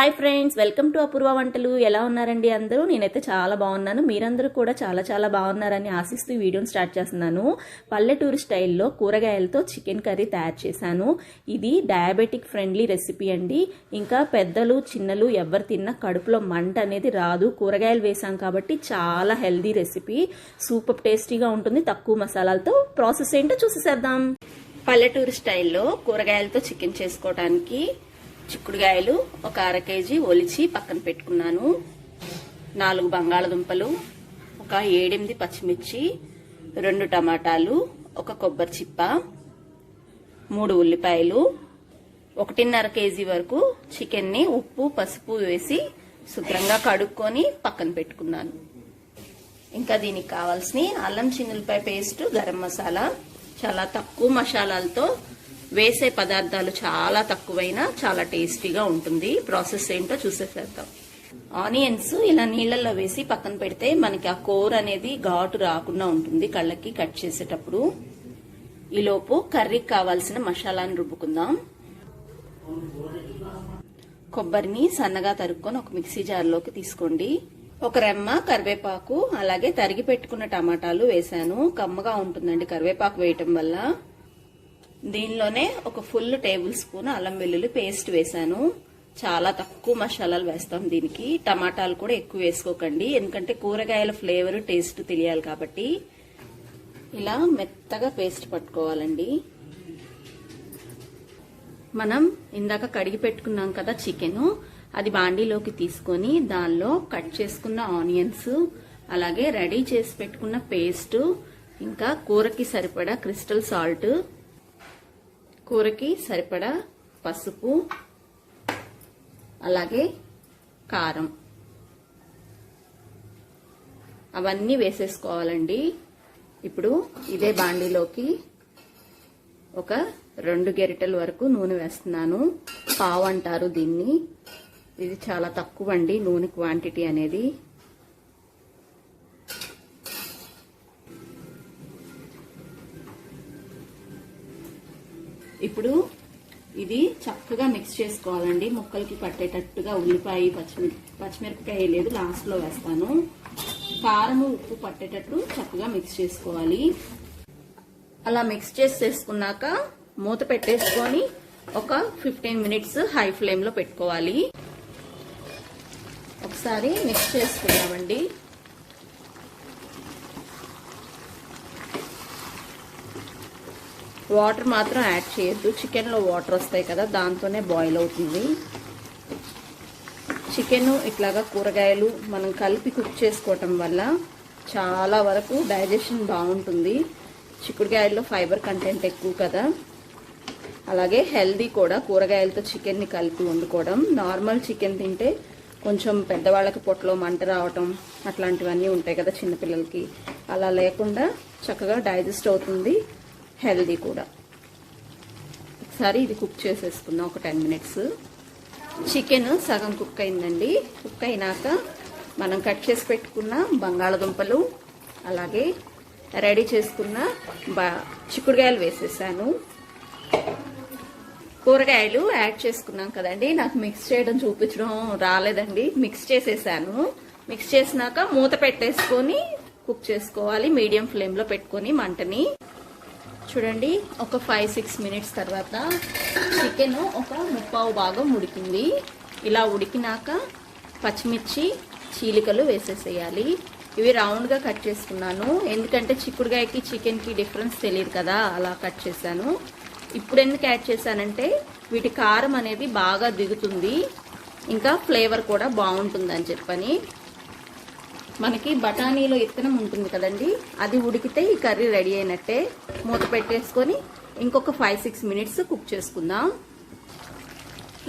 Hi friends welcome to Apoorva వంటలు. ఎలా ఉన్నారండి అందరూ? నేనైతే చాలా బాగున్నాను. మీరందరూ కూడా చాలా చాలా బాగున్నారని ఆశిస్తూ వీడియోని స్టార్ట్ చేస్తున్నాను. పల్లెటూరు స్టైల్లో కూరగాయలతో చికెన్ కర్రీ తయారు చేశాను. ఇది డయాబెటిక్ ఫ్రెండ్లీ రెసిపీ అండి. ఇంకా పెద్దలు చిన్నలు ఎవరు తిన్నా కడుపులో మంట అనేది రాదు. కూరగాయలు వేసాం కాబట్టి చాలా హెల్దీ రెసిపీ. సూపర్ టేస్టీగా ఉంటుంది. తక్కువ మసాలాలతో ప్రాసెస్ ఏంటో చూసేసేద్దాం. పల్లెటూరు స్టైల్లో కూరగాయలతో చికెన్ చేసుకోవడానికి చిక్కుడుగాయలు ఒక అర కేజీ ఒలిచి పక్కన పెట్టుకున్నాను. నాలుగు బంగాళదుంపలు ఒక ఏడెనిమిది పచ్చిమిర్చి రెండు టమాటాలు ఒక కొబ్బరి చిప్ప మూడు ఉల్లిపాయలు ఒకటిన్నర కేజీ వరకు చికెన్ని ఉప్పు పసుపు వేసి శుభ్రంగా కడుక్కొని పక్కన పెట్టుకున్నాను. ఇంకా దీనికి కావాల్సిన అల్లం చిన్నులపాయ పేస్ట్ గరం మసాలా చాలా తక్కువ మసాలాలతో వేసే పదార్థాలు చాలా తక్కువైనా చాలా టేస్టీగా ఉంటుంది. ప్రాసెస్ ఏంటో చూసేసేద్దాం. ఆనియన్స్ ఇలా నీళ్ళల్లో వేసి పక్కన పెడితే మనకి ఆ కూర అనేది ఘాటు రాకుండా ఉంటుంది కళ్ళకి కట్ చేసేటప్పుడు. ఈలోపు కర్రీకి కావాల్సిన మసాలాను రుబ్బుకుందాం. కొబ్బరిని సన్నగా తరుక్కొని ఒక మిక్సీ జార్లోకి తీసుకోండి. ఒక రెమ్మ కరివేపాకు అలాగే తరిగి పెట్టుకున్న టమాటాలు వేసాను కమ్మగా ఉంటుందండి కరివేపాకు వేయటం వల్ల. దీనిలోనే ఒక ఫుల్ టేబుల్ స్పూన్ అల్లం వెల్లుల్లి పేస్ట్ వేసాను చాలా తక్కువ మసాలాలు వేస్తాం దీనికి. టమాటాలు కూడా ఎక్కువ వేసుకోకండి. ఎందుకంటే కూరగాయల ఫ్లేవర్ టేస్ట్ తెలియాలి కాబట్టి. ఇలా మెత్తగా పేస్ట్ పట్టుకోవాలండి. మనం ఇందాక కడిగి పెట్టుకున్నాం కదా చికెన్. అది బాండీలోకి తీసుకొని దానిలో కట్ చేసుకున్న ఆనియన్స్ అలాగే రెడీ చేసి పెట్టుకున్న పేస్ట్ ఇంకా కూరకి సరిపడా క్రిస్టల్ సాల్ట్ కూరకి సరిపడా పసుపు అలాగే కారం. అవన్నీ వేసేసుకోవాలండి. ఇప్పుడు ఇదే బాండీలోకి ఒక రెండు గెరిటల వరకు నూనె వేస్తున్నాను. పావు అంటారు దీన్ని. ఇది చాలా తక్కువ అండి నూనె క్వాంటిటీ అనేది. ఇప్పుడు ఇది చక్కగా మిక్స్ చేసుకోవాలండి. ముక్కలకి పట్టేటట్టుగా ఉల్లిపాయ పచ్చిమిర్ పచ్చిమిరపకాయ లేదు లాస్ట్లో వేస్తాను. కారము ఉప్పు పట్టేటట్టు చక్కగా మిక్స్ చేసుకోవాలి. అలా మిక్స్ చేసేసుకున్నాక మూత పెట్టేసుకొని ఒక ఫిఫ్టీన్ మినిట్స్ హై ఫ్లేమ్లో పెట్టుకోవాలి. ఒకసారి మిక్స్ చేసుకున్నామండి వాటర్ మాత్రం యాడ్ చేయొద్దు. చికెన్లో వాటర్ వస్తాయి కదా దాంతోనే బాయిల్ అవుతుంది. చికెన్ ఇట్లాగా కూరగాయలు మనం కలిపి కుక్ చేసుకోవటం వల్ల చాలా వరకు డైజెషన్ బాగుంటుంది. చిక్కుడుకాయల్లో ఫైబర్ కంటెంట్ ఎక్కువ కదా. అలాగే హెల్దీ కూడా కూరగాయలతో చికెన్ని కలిపి వండుకోవడం. నార్మల్ చికెన్ తింటే కొంచెం పెద్దవాళ్ళకి పొట్టలో మంట రావటం అట్లాంటివన్నీ ఉంటాయి కదా చిన్నపిల్లలకి. అలా లేకుండా చక్కగా డైజెస్ట్ అవుతుంది. హెల్దీ కూడా. ఒకసారి ఇది కుక్ చేసేసుకుందాం ఒక టెన్ మినిట్స్. చికెన్ సగం కుక్ అయిందండి. కుక్ అయినాక మనం కట్ చేసి పెట్టుకున్న బంగాళదుంపలు అలాగే రెడీ చేసుకున్న బా చిక్కుడుకాయలు వేసేసాను. కూరగాయలు యాడ్ చేసుకున్నాం కదండి. నాకు మిక్స్ చేయడం చూపించడం రాలేదండి. మిక్స్ చేసేసాను. మిక్స్ చేసినాక మూత పెట్టేసుకొని కుక్ చేసుకోవాలి. మీడియం ఫ్లేమ్లో పెట్టుకొని మంటని. చూడండి ఒక ఫైవ్ సిక్స్ మినిట్స్ తర్వాత చికెన్ ఒక ముప్పావు భాగం ఉడికింది. ఇలా ఉడికినాక పచ్చిమిర్చి చీలికలు వేసేసేయాలి. ఇవి రౌండ్గా కట్ చేసుకున్నాను. ఎందుకంటే చిక్కుడుగాయకి చికెన్కి డిఫరెన్స్ తెలియదు కదా అలా కట్ చేశాను. ఇప్పుడు ఎందుకు యాడ్ చేశానంటే వీటి కారం అనేది బాగా దిగుతుంది. ఇంకా ఫ్లేవర్ కూడా బాగుంటుంది అని చెప్పని. మనకి బఠానీలో ఇత్తనం ఉంటుంది కదండి అది ఉడికితే ఈ కర్రీ రెడీ అయినట్టే. మూత పెట్టేసుకొని ఇంకొక ఫైవ్ సిక్స్ మినిట్స్ కుక్ చేసుకుందాం.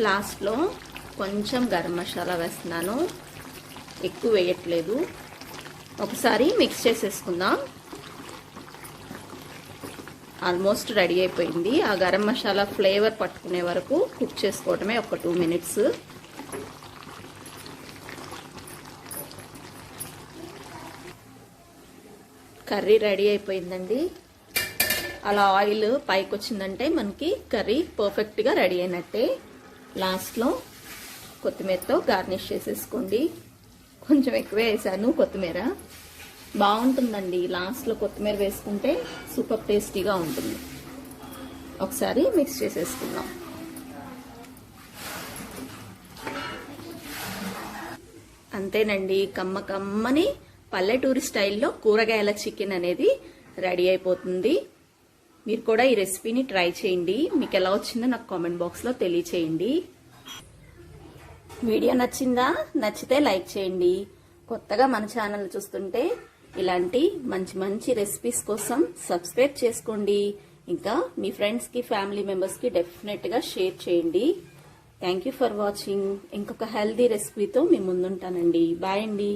లాస్ట్లో కొంచెం గరం మసాలా వేస్తున్నాను. ఎక్కువ వేయట్లేదు. ఒకసారి మిక్స్ చేసేసుకుందాం. ఆల్మోస్ట్ రెడీ అయిపోయింది. ఆ గరం మసాలా ఫ్లేవర్ పట్టుకునే వరకు కుక్ చేసుకోవటమే ఒక టూ మినిట్స్ కర్రీ రెడీ అయిపోయిందండి. అలా ఆయిల్ పైకి వచ్చిందంటే మనకి కర్రీ పర్ఫెక్ట్గా రెడీ అయినట్టే. లాస్ట్లో కొత్తిమీరతో గార్నిష్ చేసేసుకోండి. కొంచెం ఎక్కువే వేసాను కొత్తిమీర. బాగుంటుందండి. లాస్ట్లో కొత్తిమీర వేసుకుంటే సూపర్ టేస్టీగా ఉంటుంది. ఒకసారి మిక్స్ చేసేసుకుందాం. అంతేనండి. కమ్మ కమ్మని పల్లెటూరి స్టైల్లో కూరగాయల చికెన్ అనేది రెడీ అయిపోతుంది. మీరు కూడా ఈ రెసిపీని ట్రై చేయండి. మీకు ఎలా వచ్చిందో నాకు కామెంట్ బాక్స్లో తెలియచేయండి. వీడియో నచ్చిందా? నచ్చితే లైక్ చేయండి. కొత్తగా మన ఛానల్ చూస్తుంటే ఇలాంటి మంచి మంచి రెసిపీస్ కోసం సబ్స్క్రైబ్ చేసుకోండి. ఇంకా మీ ఫ్రెండ్స్కి ఫ్యామిలీ మెంబర్స్కి డెఫినెట్గా షేర్ చేయండి. Thank you for watching. ఇంకొక హెల్దీ రెసిపీతో మీ ముందుంటానండి. బాయ్ అండి.